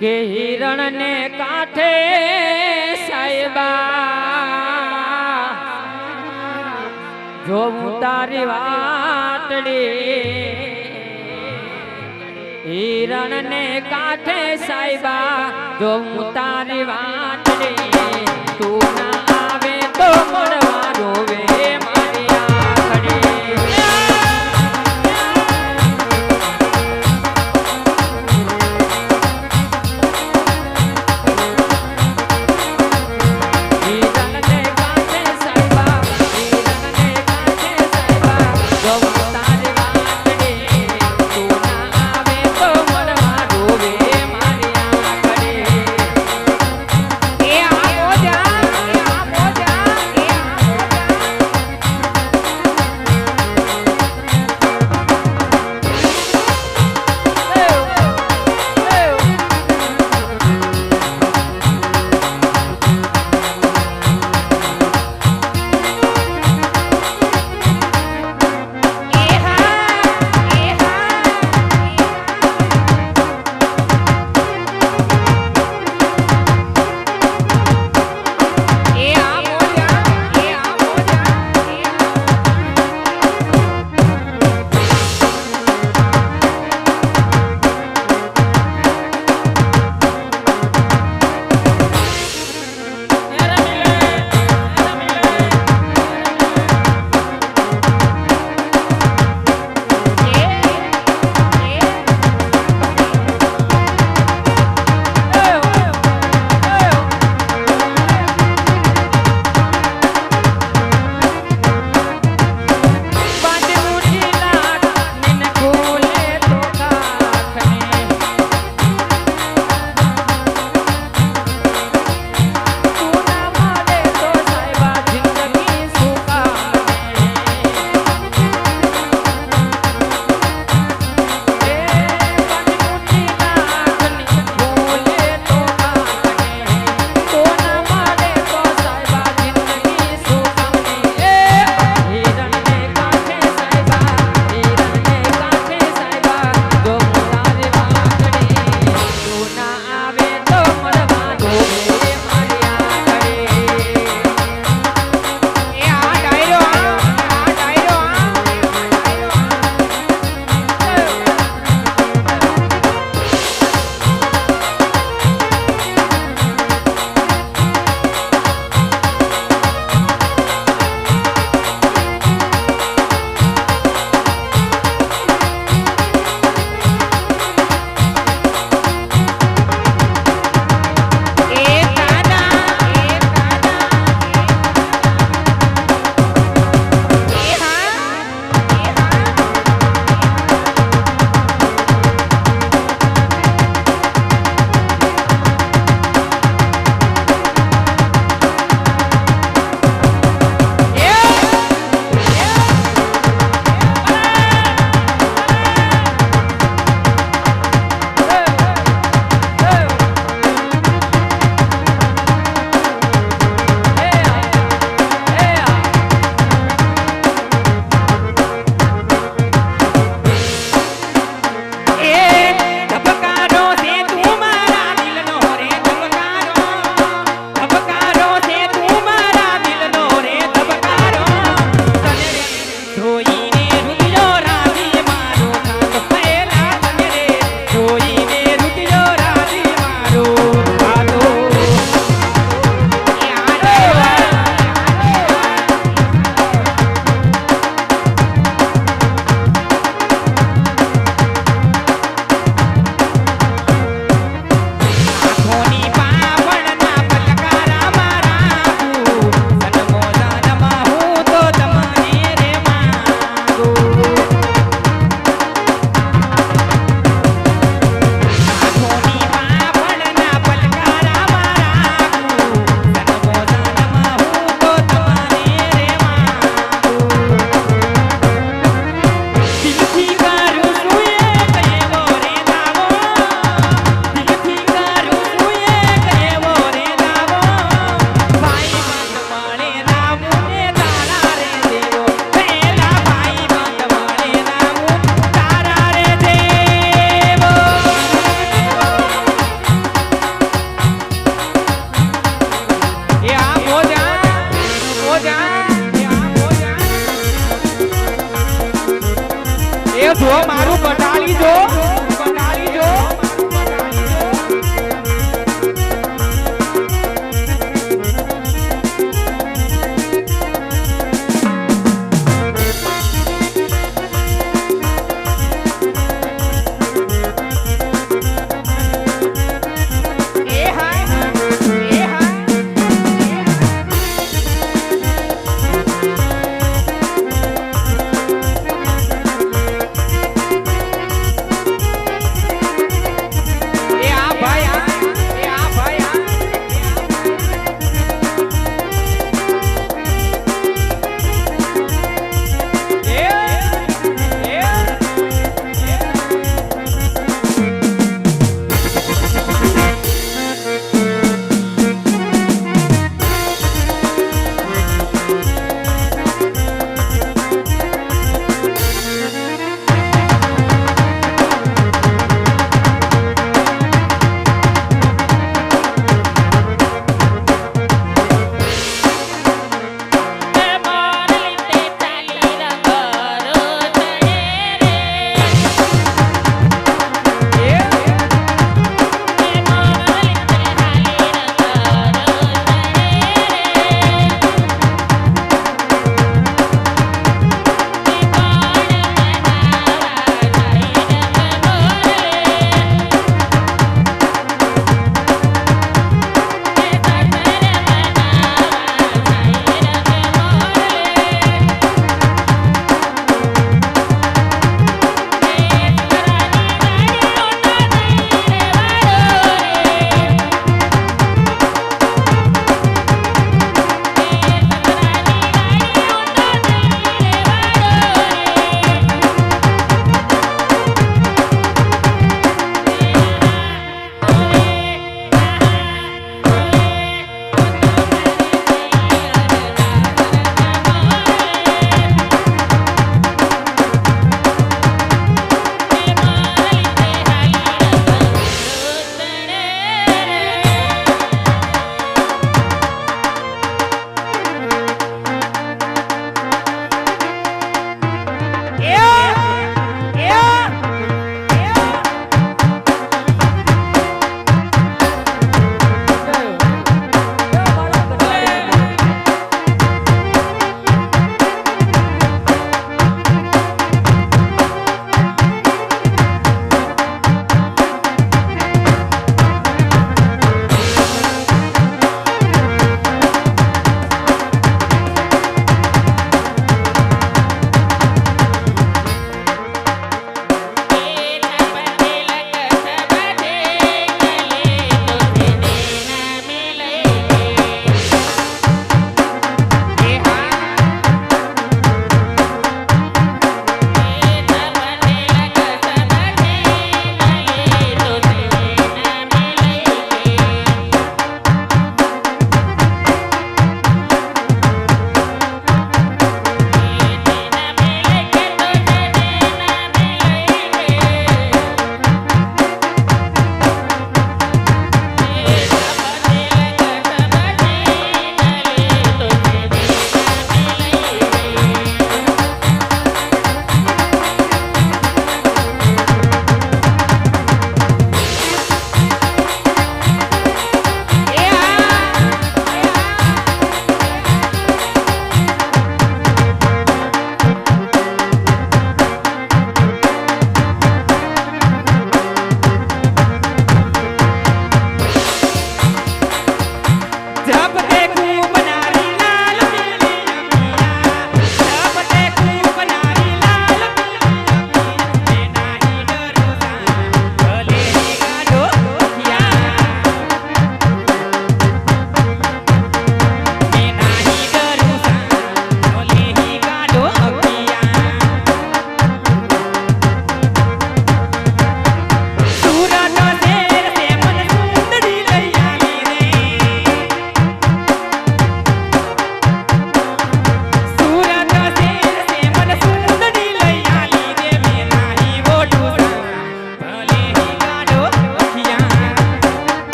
કે હિરણ ને કાંઠે સાહેબા જોઉં તારી વાટડી હિરણ ને કાંઠે સાહેબા જોઉં તારી વાટડી તું ના આવે તો મળવા રોવે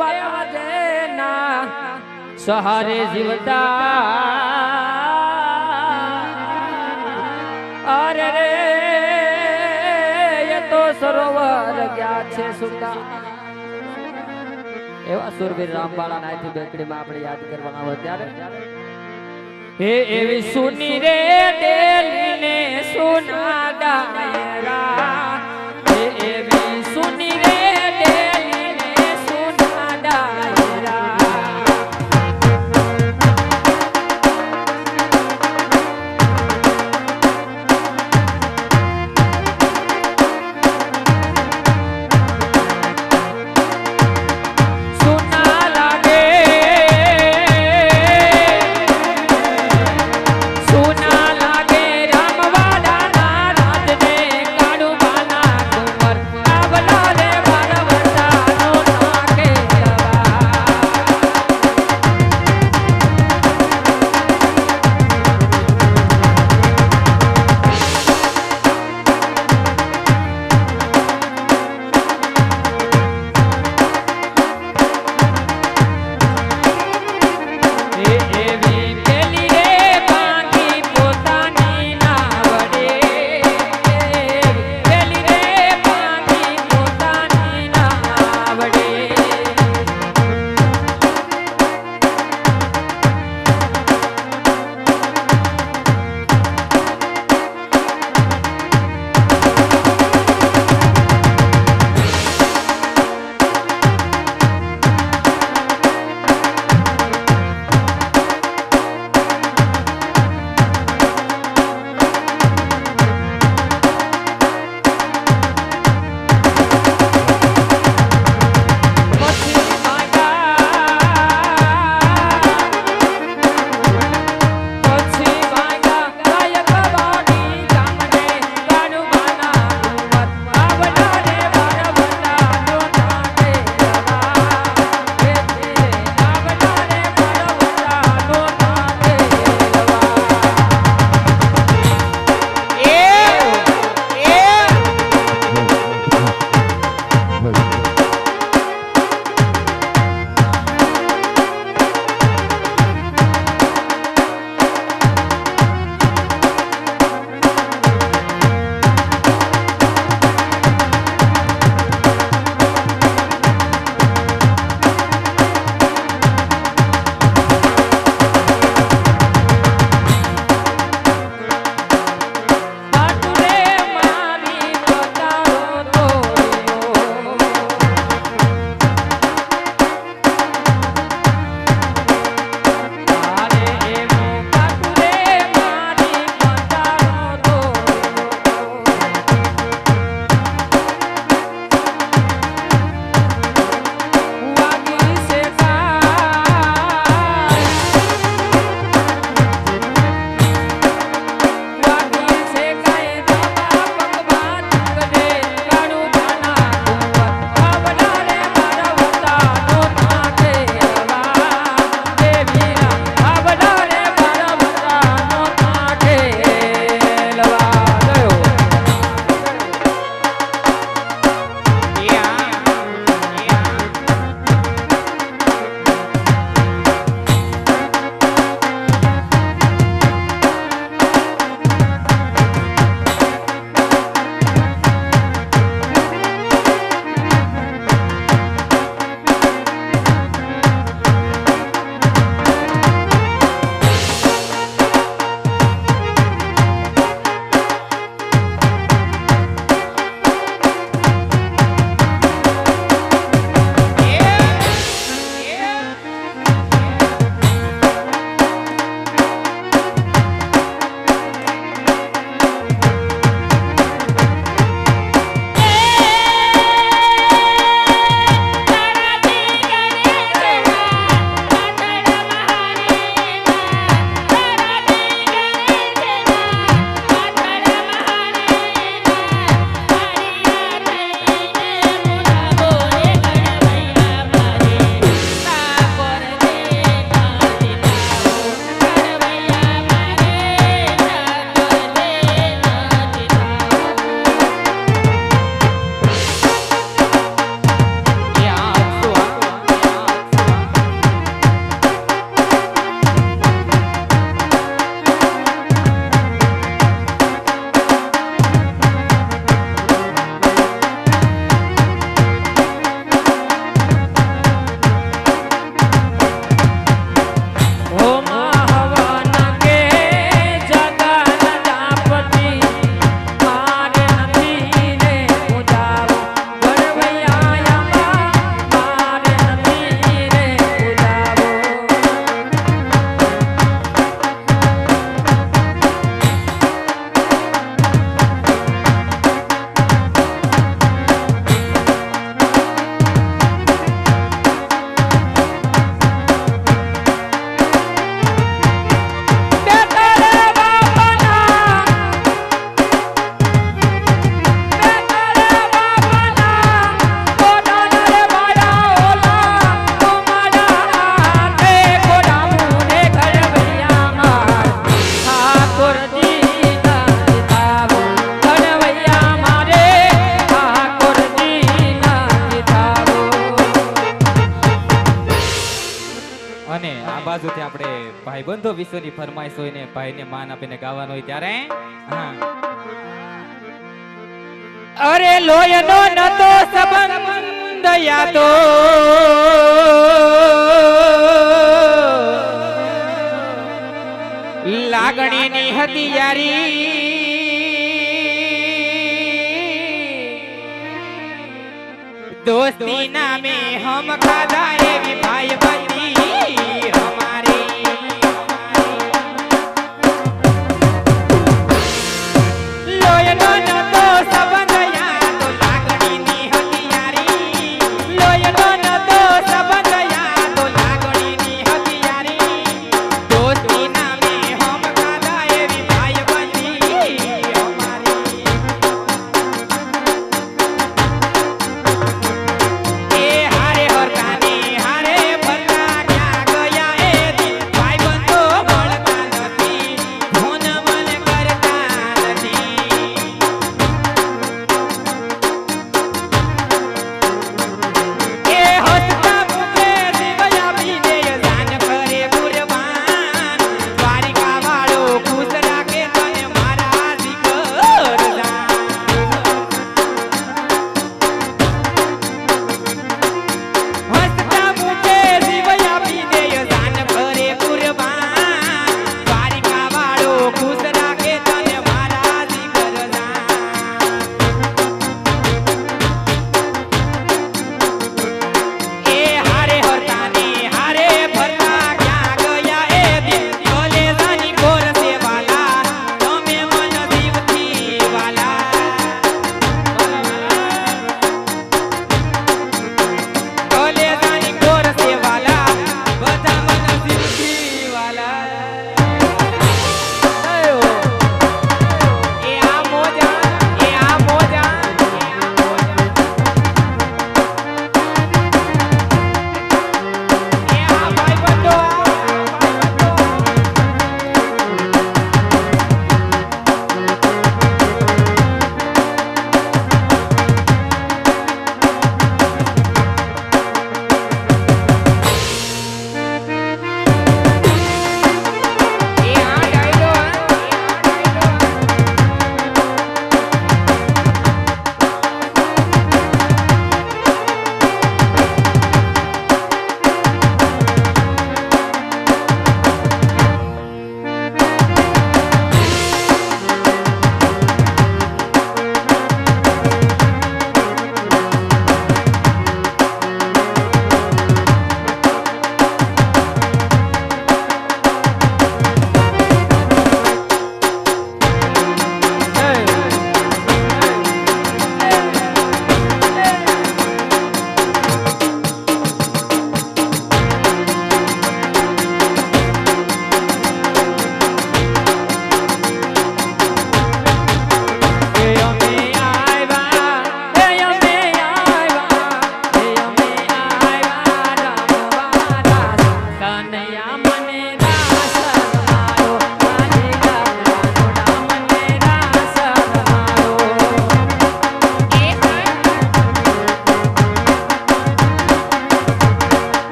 વાલા જેના સહારે જીવતા. અરે રે, એ તો સરોવર ગયા છે સુતા. એવા સુરવીર રામવાળા નાયથી બેકડીમાં આપણે યાદ કરવાના હોય ત્યારે. હે એવી સુની રે, ડેલીને સુના ડાયરા. હતી યારી દોસ્તી નામે હમ ખાધા એવી ભાઈ બંધી